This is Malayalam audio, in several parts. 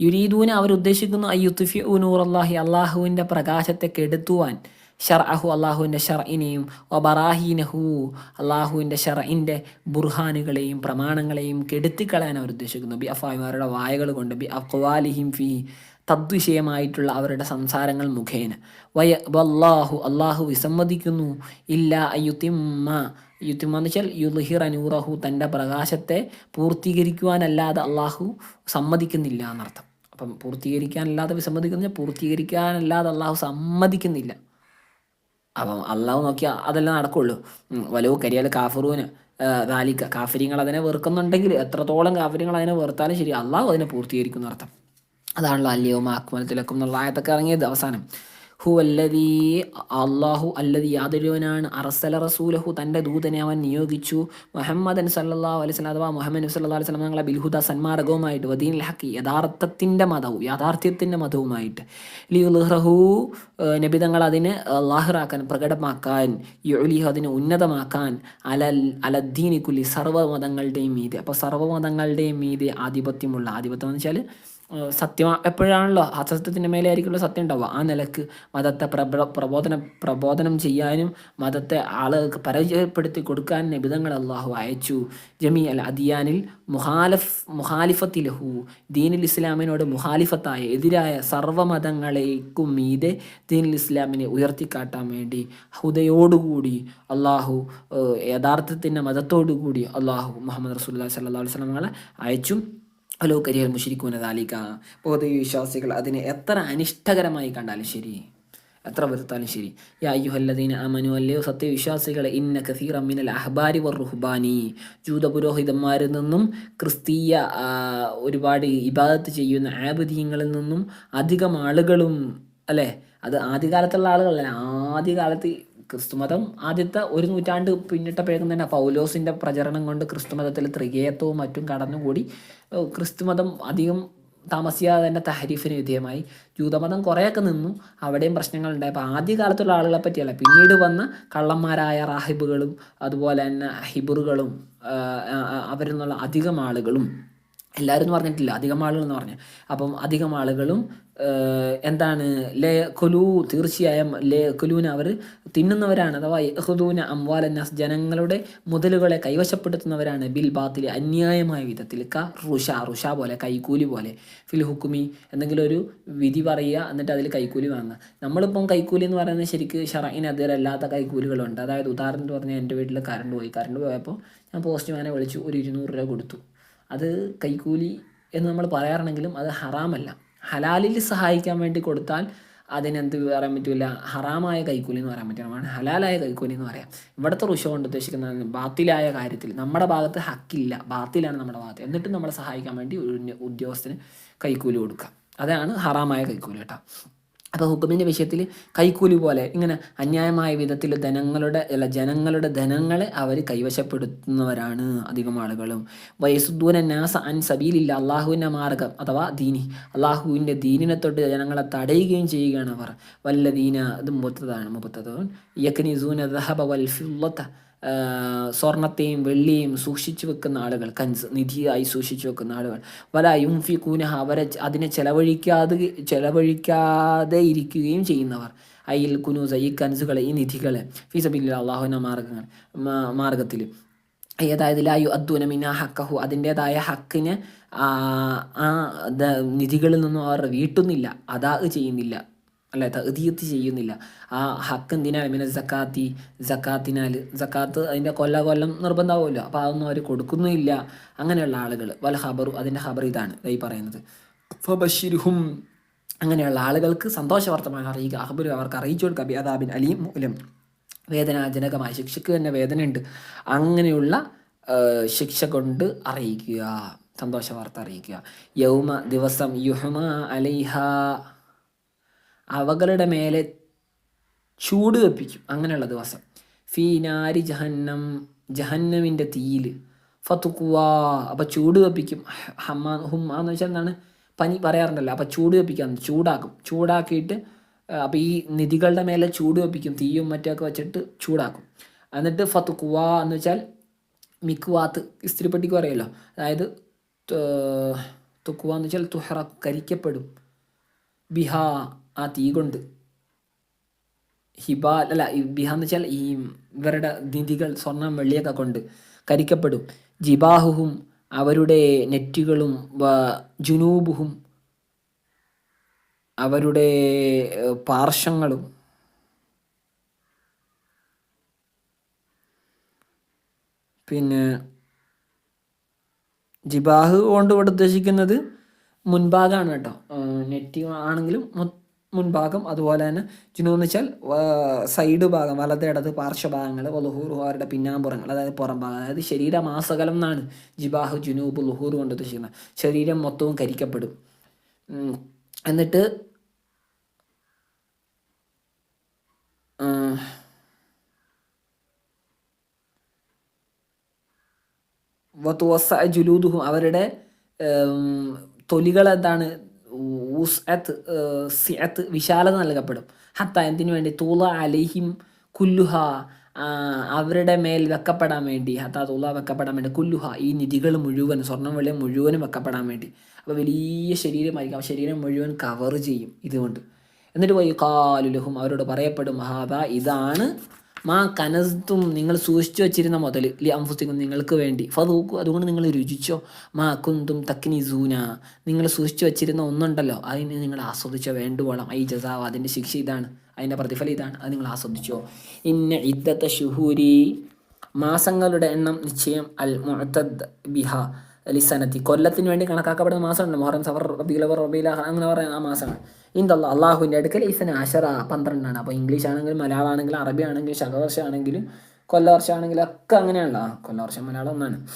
യുരീദൂന അവർ ഉദ്ദേശിക്കുന്നു അയ്യുത്തുഫി നൂർ അള്ളാഹി അള്ളാഹുവിന്റെ പ്രകാശത്തെ കെടുത്തുവാൻ. ഷർ അഹു അള്ളാഹുവിന്റെ ഷർഇനെയും ഒബറാഹീനഹു അള്ളാഹുവിന്റെ ഷർഇന്റെ ബുർഹാനുകളെയും പ്രമാണങ്ങളെയും കെടുത്തിക്കളയാൻ അവർ ഉദ്ദേശിക്കുന്നു. ബി അഫായിമാരുടെ വായകൾ കൊണ്ട് ബി അക്വാലിഹിം ഫി തദ്വിഷയമായിട്ടുള്ള അവരുടെ സംസാരങ്ങൾ മുഖേന. വയ വല്ലാഹു അള്ളാഹു വിസമ്മതിക്കുന്നു. ഇല്ല അയ്യുത്തിമ്മ. യുത്തിമ്മ എന്ന് വെച്ചാൽ യുൽഹിർ അനൂറഹു തന്റെ പ്രകാശത്തെ പൂർത്തീകരിക്കുവാനല്ലാതെ അള്ളാഹു സമ്മതിക്കുന്നില്ല എന്നർത്ഥം. അപ്പം പൂർത്തീകരിക്കാനല്ലാതെ വിസമ്മതിക്കുന്ന പൂർത്തീകരിക്കാനല്ലാതെ അള്ളാഹു സമ്മതിക്കുന്നില്ല. അപ്പം അള്ളാഹു നോക്കിയാൽ അതെല്ലാം നടക്കുള്ളൂ. വലവ് കരിയാൽ കാഫറൂന് ദാലിക്ക. കാഫര്യങ്ങൾ അതിനെ വെറുക്കുന്നുണ്ടെങ്കിൽ എത്രത്തോളം കാഫര്യങ്ങൾ അതിനെ വെറുത്താലും ശരി അള്ളാഹു അതിനെ പൂർത്തീകരിക്കുന്ന അർത്ഥം അതാണല്ലോ അല്ലയോ മാക്മലത്തിലക്കും എന്നുള്ള ആയത്തൊക്കെ ഇറങ്ങിയത് അവസാനം. ഹു അല്ലതീ അള്ളാഹു അല്ലതി യാതൊരുവനാണ് അറസല റസൂലഹു തന്റെ ദൂതനെ അവൻ നിയോഗിച്ചു. മുഹമ്മദൻ സല്ലല്ലാഹു അലൈഹി സ്വലം അഥവാ മുഹമ്മദ് സല്ലല്ലാഹു അലൈഹി സ്വലം ഞങ്ങളെ ബിൽഹുദ സന്മാർഗവുമായിട്ട് വദീൻ ഹക്കി യഥാർത്ഥത്തിന്റെ മതവും യാഥാർത്ഥ്യത്തിന്റെ മതവുമായിട്ട്. ലിഹു നബിതങ്ങൾ അതിനെ ലാഹിറാക്കാൻ പ്രകടമാക്കാൻ യുലിഹു അതിനെ ഉന്നതമാക്കാൻ അലൽ അലദ്ദീനി കുലി സർവമതങ്ങളുടെയും മീതെ. അപ്പോൾ സർവമതങ്ങളുടെയും മീതെ ആധിപത്യമുള്ള ആധിപത്യം എന്ന് വെച്ചാൽ സത്യം എപ്പോഴാണല്ലോ അസത്യത്തിന്റെ മേലെ ആയിരിക്കുമല്ലോ സത്യം ഉണ്ടാവുക. ആ നിലയ്ക്ക് മതത്തെ പ്രബ പ്രബോധനം പ്രബോധനം ചെയ്യാനും മതത്തെ ആളുകൾക്ക് പരിചയപ്പെടുത്തി കൊടുക്കാൻ നിബിധങ്ങൾ അള്ളാഹു അയച്ചു. ജമി അൽ അദിയാനിൽ മുഹാലഫ് മുഹാലിഫത്തിലഹു ദീനിൽ ഇസ്ലാമിനോട് മുഹാലിഫത്തായ എതിരായ സർവമതങ്ങളേക്കും മീതെ ദീനുൽ ഇസ്ലാമിനെ ഉയർത്തിക്കാട്ടാൻ വേണ്ടി ഹുദയോടുകൂടി അള്ളാഹു യഥാർത്ഥത്തിന്റെ മതത്തോടുകൂടി അള്ളാഹു മുഹമ്മദ് റസൂല്ലാ സല്ലാ വസ്ലമങ്ങളെ അയച്ചും. അലോ കരിയൽ മുഷിരിക്കൂന താലിക്ക വിശ്വാസികൾ അതിനെ എത്ര അനിഷ്ടകരമായി കണ്ടാലും ശരി. എത്ര വെറുത്താലും ശരി. യാ അയ്യുഹല്ലദീന അമനു അല്ലയോ സത്യവിശ്വാസികളെ ഇന്ന കസീർ അമ്മിനൽ അഹ്ബാരി വർ റുഹ്ബാനി. ജൂത പുരോഹിതന്മാരിൽ നിന്നും ക്രിസ്തീയ ഒരുപാട് ഇബാദത്ത് ചെയ്യുന്ന ആപതീയങ്ങളിൽ നിന്നും അധികം ആളുകളും അല്ലേ? അത് ആദ്യകാലത്തുള്ള ആളുകളല്ല. ആദ്യകാലത്ത് ക്രിസ്തുമതം. ആദ്യത്തെ ഒരു നൂറ്റാണ്ട് പിന്നിട്ടപ്പോഴേക്കും തന്നെ പൗലോസിന്റെ പ്രചരണം കൊണ്ട് ക്രിസ്തുമതത്തിൽ ത്രികേയത്വവും മറ്റും കടന്നുകൂടി. ക്രിസ്തുമതം അധികം താമസിയാതെ തന്നെ തഹരീഫിന് വിധേയമായി. ജൂതമതം കുറേയൊക്കെ നിന്നു. അവിടെയും പ്രശ്നങ്ങൾ ഉണ്ടായി. അപ്പോൾ ആദ്യ കാലത്തുള്ള ആളുകളെ പറ്റിയല്ല. പിന്നീട് വന്ന കള്ളന്മാരായ റാഹിബുകളും അതുപോലെ തന്നെ ഹിബറുകളും അവരിൽ നിന്നുള്ള അധികം ആളുകളും. എല്ലാവരും പറഞ്ഞിട്ടില്ല. അധികം ആളുകൾ എന്ന് പറഞ്ഞു. അപ്പം അധികം ആളുകളും എന്താണ് ലേ കൊലു തീർച്ചയായും ലേ കൊലൂന അവർ തിന്നുന്നവരാണ് അഥവാ യഹുദൂന അംവാലന്നാസ് ജനങ്ങളുടെ മുതലുകളെ കൈവശപ്പെടുത്തുന്നവരാണ് ബിൽ ബാത്തിൽ അന്യായമായ വിധത്തിൽ. ക റുഷ റുഷ പോലെ കൈക്കൂലി പോലെ. ഫിൽ ഹുക്കുമി എന്തെങ്കിലും ഒരു വിധി പറയുക എന്നിട്ട് അതിൽ കൈക്കൂലി വാങ്ങുക. നമ്മളിപ്പം കൈക്കൂലി എന്ന് പറയുന്നത് ശരിക്ക് ഷറയിനതിരല്ലാത്ത കൈക്കൂലികളുണ്ട്. അതായത് ഉദാഹരണത്തിന് പറഞ്ഞാൽ എന്റെ വീട്ടിൽ കറണ്ട് പോയി. കറണ്ട് പോയപ്പോൾ ഞാൻ പോസ്റ്റ്മാനെ വിളിച്ചു. ഒരു ഇരുന്നൂറ് രൂപ കൊടുത്തു. അത് കൈക്കൂലി എന്ന് നമ്മൾ പറയാറുണ്ടെങ്കിലും അത് ഹറാമല്ല. ഹലാലിൽ സഹായിക്കാൻ വേണ്ടി കൊടുത്താൽ അതിനെന്ത് പറയാൻ പറ്റില്ല ഹറാമായ കൈക്കൂലി എന്ന് പറയാൻ പറ്റില്ല ഹലാലായ കൈക്കൂലി എന്ന് പറയാം. ഇവിടുത്തെ റുഷോ കൊണ്ട് ഉദ്ദേശിക്കുന്നത് ബാത്തിലായ കാര്യത്തിൽ നമ്മുടെ ഭാഗത്ത് ഹക്കില്ല. ബാത്തിലാണ് നമ്മുടെ ഭാഗത്ത്. എന്നിട്ടും നമ്മളെ സഹായിക്കാൻ വേണ്ടി ഉദ്യോഗസ്ഥന് കൈക്കൂലി കൊടുക്കുക. അതാണ് ഹറാമായ കൈക്കൂലി കേട്ടോ. അപ്പോൾ ഹുക്കുമിന്റെ വിഷയത്തിൽ കൈക്കൂലി പോലെ ഇങ്ങനെ അന്യായമായ വിധത്തിൽ ധനങ്ങളുടെ അല്ല ജനങ്ങളുടെ ധനങ്ങളെ അവർ കൈവശപ്പെടുത്തുന്നവരാണ് അധികം ആളുകളും. വയസുദ്ദൂന നാസ അൻ സബീലില്ല അള്ളാഹുവിന്റെ മാർഗം അഥവാ ദീനി. അള്ളാഹുവിന്റെ ദീനിനെ തൊട്ട് ജനങ്ങളെ തടയുകയും ചെയ്യുകയാണ് അവർ. വല്ല ദീന ഇത് മുപ്പത്തതാണ് മുപ്പത്തത് യക്നിസൂന ദഹബ വൽ ഫില്ലത്ത സ്വർണത്തെയും വെള്ളിയും സൂക്ഷിച്ചു വെക്കുന്ന ആളുകൾ കൻസ് നിധിയായി സൂക്ഷിച്ചു വെക്കുന്ന ആളുകൾ. വല യുംഫി കൂനഹ അവരെ അതിനെ ചെലവഴിക്കാതെ ചെലവഴിക്കാതെ ഇരിക്കുകയും ചെയ്യുന്നവർ. അയിൽ കുനൂസ ഈ കൻസുകളെ ഈ നിധികളെ ഫീസബില്ല അള്ളാഹുന മാർഗങ്ങൾ മാർഗത്തിൽ. ഏതായത് ലായു അദ്ദുന മിന ഹക്കഹു അതിന്റെതായ ഹക്കിന് ആ നിധികളിൽ നിന്നും അവർ വീട്ടുന്നില്ല അതാ ചെയ്യുന്നില്ല. അല്ലെ? തഹദീത്ത് ചെയ്യുന്നില്ല. ആ ഹക്ക് എന്തിനാണ്? പിന്നെ സക്കാത്തി സക്കാത്തിനാൽ സക്കാത്ത് അതിന്റെ കൊല്ല കൊല്ലം നിർബന്ധമാവുമല്ലോ. അപ്പോൾ അതൊന്നും അവർ കൊടുക്കുന്നുമില്ല. അങ്ങനെയുള്ള ആളുകൾ. വല ഖബറു അതിന്റെ ഖബർ ഇതാണ് ഈ പറയുന്നത്. ഫബഷിർഹും അങ്ങനെയുള്ള ആളുകൾക്ക് സന്തോഷവർത്തമാനം അറിയിക്കുക. അഹബുരു അവർക്ക് അറിയിച്ചു കൊടുക്കുക. ബിയാദാബിൻ അലിയും മൂലം വേദനാജനകമായ ശിക്ഷയ്ക്ക് തന്നെ വേദനയുണ്ട്. അങ്ങനെയുള്ള ശിക്ഷ കൊണ്ട് അറിയിക്കുക. സന്തോഷ വാർത്ത അറിയിക്കുക. യൗമ ദിവസം യുഹമ അലൈഹ. അവകളുടെ മേലെ ചൂട് വെപ്പിക്കും അങ്ങനെയുള്ള ദിവസം. ഫീനാരി ജഹന്നം ജഹന്നമിന്റെ തീയിൽ ഫത്തുക്കുവാ അപ്പോൾ ചൂട് വെപ്പിക്കും ഹമ്മ ഹുമ്മ എന്ന് വെച്ചാൽ എന്താണ്? പനി പറയാറുണ്ടല്ലോ. അപ്പോൾ ചൂട് വെപ്പിക്കാൻ ചൂടാക്കും. ചൂടാക്കിയിട്ട് അപ്പോൾ ഈ നിധികളുടെ മേലെ ചൂട് വെപ്പിക്കും തീയും മറ്റൊക്കെ വെച്ചിട്ട് ചൂടാക്കും. എന്നിട്ട് ഫത്തുക്കുവാ എന്ന് വെച്ചാൽ മിക്കുവാത്ത് ഇസ്തിരിപ്പെട്ടിക്ക് പറയുമല്ലോ അതായത് തുക്കുവ എന്ന് വെച്ചാൽ തുഹറ കരിക്കപ്പെടും. ബിഹ ആ തീ കൊണ്ട്. ഹിബാൽ അല്ല ബിഹ എന്ന് വെച്ചാൽ ഈ ഇവരുടെ നിധികൾ സ്വർണം വെള്ളിയൊക്കെ കൊണ്ട് കരിക്കപ്പെടും. ജിബാഹുഹും അവരുടെ നെറ്റുകളും ജുനൂബുഹും അവരുടെ പാർശ്വങ്ങളും പിന്നെ ജിബാഹ് കൊണ്ട് ഇവിടെ ഉദ്ദേശിക്കുന്നത് മുൻഭാഗമാണ് കേട്ടോ. നെറ്റ് ആണെങ്കിലും മുൻഭാഗം അതുപോലെ തന്നെ ജുനു എന്ന് വെച്ചാൽ സൈഡ് ഭാഗം വലത് ഇടത് പാർശ്വഭാഗങ്ങൾ ലുഹൂർ അവരുടെ പിന്നാമ്പുറങ്ങൾ അതായത് പുറം ഭാഗം. അതായത് ശരീരമാസകലം എന്നാണ് ജിബാഹു ജുനൂബ് ലുഹൂർ കൊണ്ട് ഉദ്ദേശിക്കുന്നത്. ശരീരം മൊത്തവും കരിക്കപ്പെടും. എന്നിട്ട് വത്തുവസ ജുലൂദുഹും അവരുടെ തൊലികൾ എന്താണ് ഉസ്അത്ത് സിഅത്ത് വിശാലത നൽകപ്പെടും. ഹത്ത എന്തിനു വേണ്ടി? തൂള അലിഹിം കുല്ലുഹ അവരുടെ മേൽ വെക്കപ്പെടാൻ വേണ്ടി. ഹത്ത തൂള വെക്കപ്പെടാൻ വേണ്ടി. കുല്ലുഹ ഈ നിധികൾ മുഴുവൻ സ്വർണം വെള്ളി മുഴുവനും വെക്കപ്പെടാൻ വേണ്ടി. അപ്പോൾ വലിയ ശരീരമായിരിക്കും. ആ ശരീരം മുഴുവൻ കവർ ചെയ്യും ഇതുകൊണ്ട്. എന്നിട്ട് പോയി കാലുലഹും അവരോട് പറയപ്പെടും ഹാദ ഇതാണ് മാ കനസ്തും നിങ്ങൾ സൂക്ഷിച്ചു വെച്ചിരുന്ന മുതൽ ലി അംഫുസിക്കും നിങ്ങൾക്ക് വേണ്ടി. ഫതൂക്കു അതുകൊണ്ട് നിങ്ങൾ രുചിച്ചോ? മാ കുന്തും തക്കിനി സൂന നിങ്ങൾ സൂക്ഷിച്ചു വെച്ചിരുന്ന ഒന്നുണ്ടല്ലോ അതിന് നിങ്ങൾ ആസ്വദിച്ചോ? വേണ്ടുവോളം. ഐ ജസാവ് അതിന്റെ ശിക്ഷ ഇതാണ്. അതിന്റെ പ്രതിഫലം ഇതാണ്. അത് നിങ്ങൾ ആസ്വദിച്ചോ? ഇന്ന ഇദ്ദത്തെ ഷുഹൂരി. മാസങ്ങളുടെ എണ്ണം നിശ്ചയം അൽ മുഅത്തദ് ബിഹ. ലിസനത്തി. കൊല്ലത്തിന് വേണ്ടി കണക്കാക്കപ്പെടുന്ന മാസമുണ്ട് മൊഹറം സഫർ റബീലവർ റബീല അങ്ങനെ പറയുന്ന ആ മാസമാണ്. ഇന്ദല്ല അള്ളാഹുവിന്റെ അടുക്കൽ ഇസന അഷറ പന്ത്രണ്ടാണ്. അപ്പോൾ ഇംഗ്ലീഷ് ആണെങ്കിലും മലയാളം ആണെങ്കിലും അറബി ആണെങ്കിലും ശകവർഷം ആണെങ്കിലും കൊല്ലവർഷം ആണെങ്കിലും ഒക്കെ അങ്ങനെയാണല്ലോ. കൊല്ലവർഷം മലയാളം ഒന്നാണ്.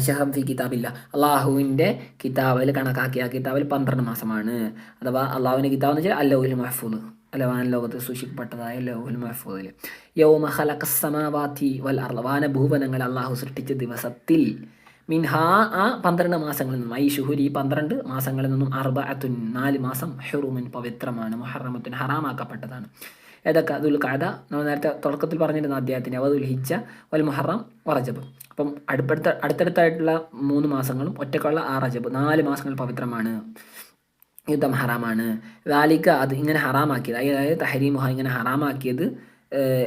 ഷഹം ഫി കിതാബില്ല. അള്ളാഹുവിന്റെ കിതാബിൽ കണക്കാക്കിയ കിതാബിൽ പന്ത്രണ്ട് മാസമാണ്. അഥവാ അള്ളാഹുവിന്റെ കിതാബ് എന്ന് വെച്ചാൽ അല്ലൗൽ മഹഫൂദ്. അല്ല വാൻ ലോകത്ത് സൂക്ഷിക്കപ്പെട്ടതായ ലൗഹുൽ മഹഫൂദിൽ. യൗമ ഖലഖസ്സമാവാതി വൽ അർളവാന വാനഭൂവനങ്ങൾ അള്ളാഹു സൃഷ്ടിച്ച ദിവസത്തിൽ മിൻഹാ ആ പന്ത്രണ്ട് മാസങ്ങളിൽ നിന്നും ഐ ഷുഹുരി ഈ പന്ത്രണ്ട് മാസങ്ങളിൽ നിന്നും അർബഅത്തുൻ നാല് മാസം ഹെറുമിൻ പവിത്രമാണ് മുഹറമത്തുൻ ഹറാമാക്കപ്പെട്ടതാണ്. ഏതൊക്കെ? അതുൽ കഥ നമ്മൾ നേരത്തെ തുടക്കത്തിൽ പറഞ്ഞിരുന്ന അദ്ദേഹത്തിന്റെ അവതുൽ ഹിജ വൽ മുഹറം വറജബ് അപ്പം അടുപ്പടുത്ത അടുത്തടുത്തായിട്ടുള്ള മൂന്ന് മാസങ്ങളും ഒറ്റക്കുള്ള ആ റജബ്. നാല് മാസങ്ങൾ പവിത്രമാണ്. യുദ്ധം ഹറാമാണ്. വാലിക്ക അത് ഇങ്ങനെ ഹറാമാക്കിയത്. അതായത് തഹരീമുഹ ഇങ്ങനെ ഹറാമാക്കിയത്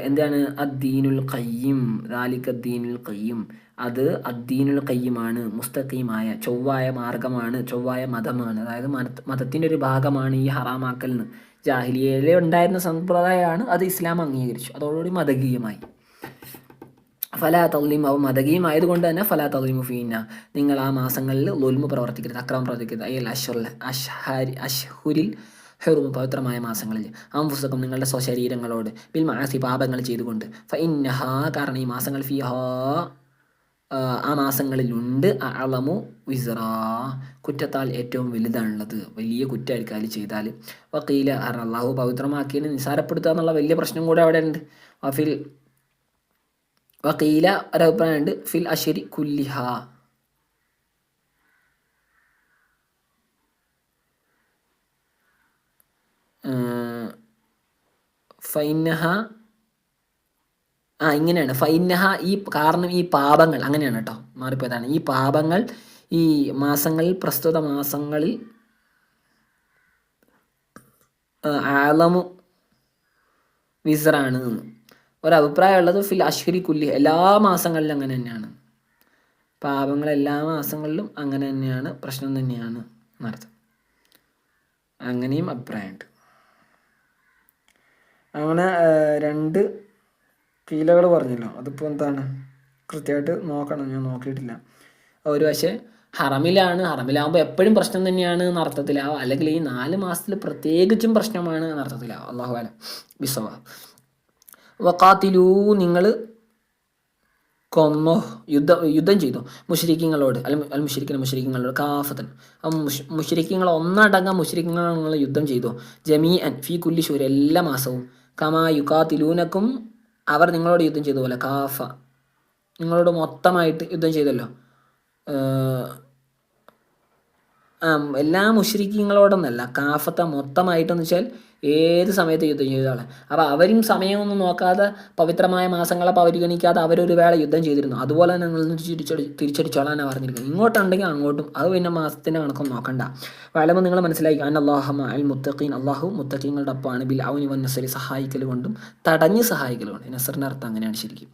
എന്താണ്? അദ്ദീനുൽ കയ്യം ദാലിക്ക അദ്ദീനുൽ കയ്യം അത് അദ്ദീനുൽ കയ്യമാണ് മുസ്തഖീമായ ചൊവ്വായ മാർഗമാണ് ചൊവ്വായ മതമാണ്. അതായത് മത മതത്തിന്റെ ഒരു ഭാഗമാണ് ഈ ഹറാമാക്കൽ എന്ന് ജാഹിലിയയിലെ ഉണ്ടായിരുന്ന സമ്പ്രദായമാണ് അത് ഇസ്ലാം അംഗീകരിച്ചു. അതോടുകൂടി മതകീയമായി. ഫലാ തള്ളിം അവ മതകീയമായതുകൊണ്ട് തന്നെ ഫലാ തള്ളിമു ഫീന നിങ്ങൾ ആ മാസങ്ങളിൽ ലുൽമു പ്രവർത്തിക്കരുത് അക്രമം പ്രവർത്തിക്കരുത്. അയ്യൽ അഷ്ഹുൽ അഷ്ഹാരി അഷ്ഹുരിൽ ഹെറുമു പവിത്രമായ മാസങ്ങളിൽ. അംഫുസകം നിങ്ങളുടെ സ്വശരീരങ്ങളോട് ബിൽ മാസി പാപങ്ങൾ ചെയ്തുകൊണ്ട്. ഫ കാരണം ഈ മാസങ്ങൾ ഫിഹാ ആ, മാസങ്ങളിലുണ്ട്. അളമു വിസറ കുറ്റത്താൽ ഏറ്റവും വലുതാണുള്ളത്. വലിയ കുറ്റമായിരിക്കും അതിൽ ചെയ്താൽ. വക്കീല അള്ളാഹു പവിത്രമാക്കിയതിനെ നിസാരപ്പെടുത്തുക എന്നുള്ള വലിയ പ്രശ്നം കൂടെ അവിടെ ഉണ്ട്. വഫിൽ വക്കീല ഒരഭിപ്രായമുണ്ട്. ഫിൽ അഷരി കുല്ലിഹ. ഫൈനഹ ആ ഇങ്ങനെയാണ്. ഫൈനഹ ഈ കാരണം ഈ പാപങ്ങൾ അങ്ങനെയാണ് കേട്ടോ മാറിപ്പോയതാണ്. ഈ പാപങ്ങൾ ഈ മാസങ്ങളിൽ പ്രസ്തുത മാസങ്ങളിൽ ആലമു വിസറാണ് എന്ന്. ഒരഭിപ്രായം ഉള്ളത് ഫിൽ അശ്വരി കുല്ലി എല്ലാ മാസങ്ങളിലും അങ്ങനെ തന്നെയാണ്. പാപങ്ങൾ എല്ലാ മാസങ്ങളിലും അങ്ങനെ തന്നെയാണ് പ്രശ്നം തന്നെയാണ് എന്നർത്ഥം. അങ്ങനെയും അഭിപ്രായമുണ്ട്. അങ്ങനെ രണ്ട് കീലകൾ പറഞ്ഞല്ലോ. അതിപ്പോൾ എന്താണ്? കൃത്യമായിട്ട് നോക്കണം. ഞാൻ നോക്കിയിട്ടില്ല. ഒരു പക്ഷേ ഹറമിലാണ്. ഹറമിലാകുമ്പോൾ എപ്പോഴും പ്രശ്നം തന്നെയാണ് നടത്തത്തിലാവുക അല്ലെങ്കിൽ ഈ നാല് മാസത്തിൽ പ്രത്യേകിച്ചും പ്രശ്നമാണ് നടത്തത്തിലാവുക അള്ളാഹു അല. ബിസവ വക്കാത്തിലൂ നിങ്ങൾ കൊന്നോ? യുദ്ധ യുദ്ധം ചെയ്തു? മുഷരിക്കങ്ങളോട് അല്ല അൽ മുഷരിക്കിന് മുഷരിക്കങ്ങളോട് കാഫത്തൻ മുഷരിക്കങ്ങൾ ഒന്നടങ്കം മുഷരിക്കങ്ങൾ നിങ്ങൾ യുദ്ധം ചെയ്തു? ജമീ അൻ ഫി കുല്ലി ഷൂർ എല്ലാ മാസവും കമാ യുക്കാത്തിലൂനക്കും അവർ നിങ്ങളോട് യുദ്ധം ചെയ്ത പോലെ കാഫ. നിങ്ങളോട് മൊത്തമായിട്ട് യുദ്ധം ചെയ്തല്ലോ. എല്ലാ മുഷരിക്കങ്ങളോടൊന്നല്ല കാഫത്ത മൊത്തമായിട്ടെന്ന് വെച്ചാൽ ഏത് സമയത്ത് യുദ്ധം ചെയ്തതാണ്? അപ്പോൾ അവരും സമയമൊന്നും നോക്കാതെ പവിത്രമായ മാസങ്ങളെ പരിഗണിക്കാതെ അവരൊരു വേള യുദ്ധം ചെയ്തിരുന്നു. അതുപോലെ തന്നെ നിങ്ങൾ തിരിച്ചടി തിരിച്ചടിച്ചോളാനാണ് പറഞ്ഞിരിക്കുന്നത് ഇങ്ങോട്ടുണ്ടെങ്കിൽ അങ്ങോട്ടും അത് പിന്നെ മാസത്തിന്റെ കണക്കൊന്നും നോക്കണ്ട. വലമ നിങ്ങൾ മനസ്സിലാക്കി അൻ അൽ മുത്തഖീൻ. അള്ളാഹു മുത്തഖീങ്ങളുടെ ഒപ്പമാണ്. ബിൽ അവനി വന്നസരി നസരി. സഹായിക്കൽ കൊണ്ടും തടഞ്ഞ് സഹായിക്കൽ കൊണ്ടും. നസറിന്റെ അർത്ഥം അങ്ങനെയാണ് ശരിക്കും.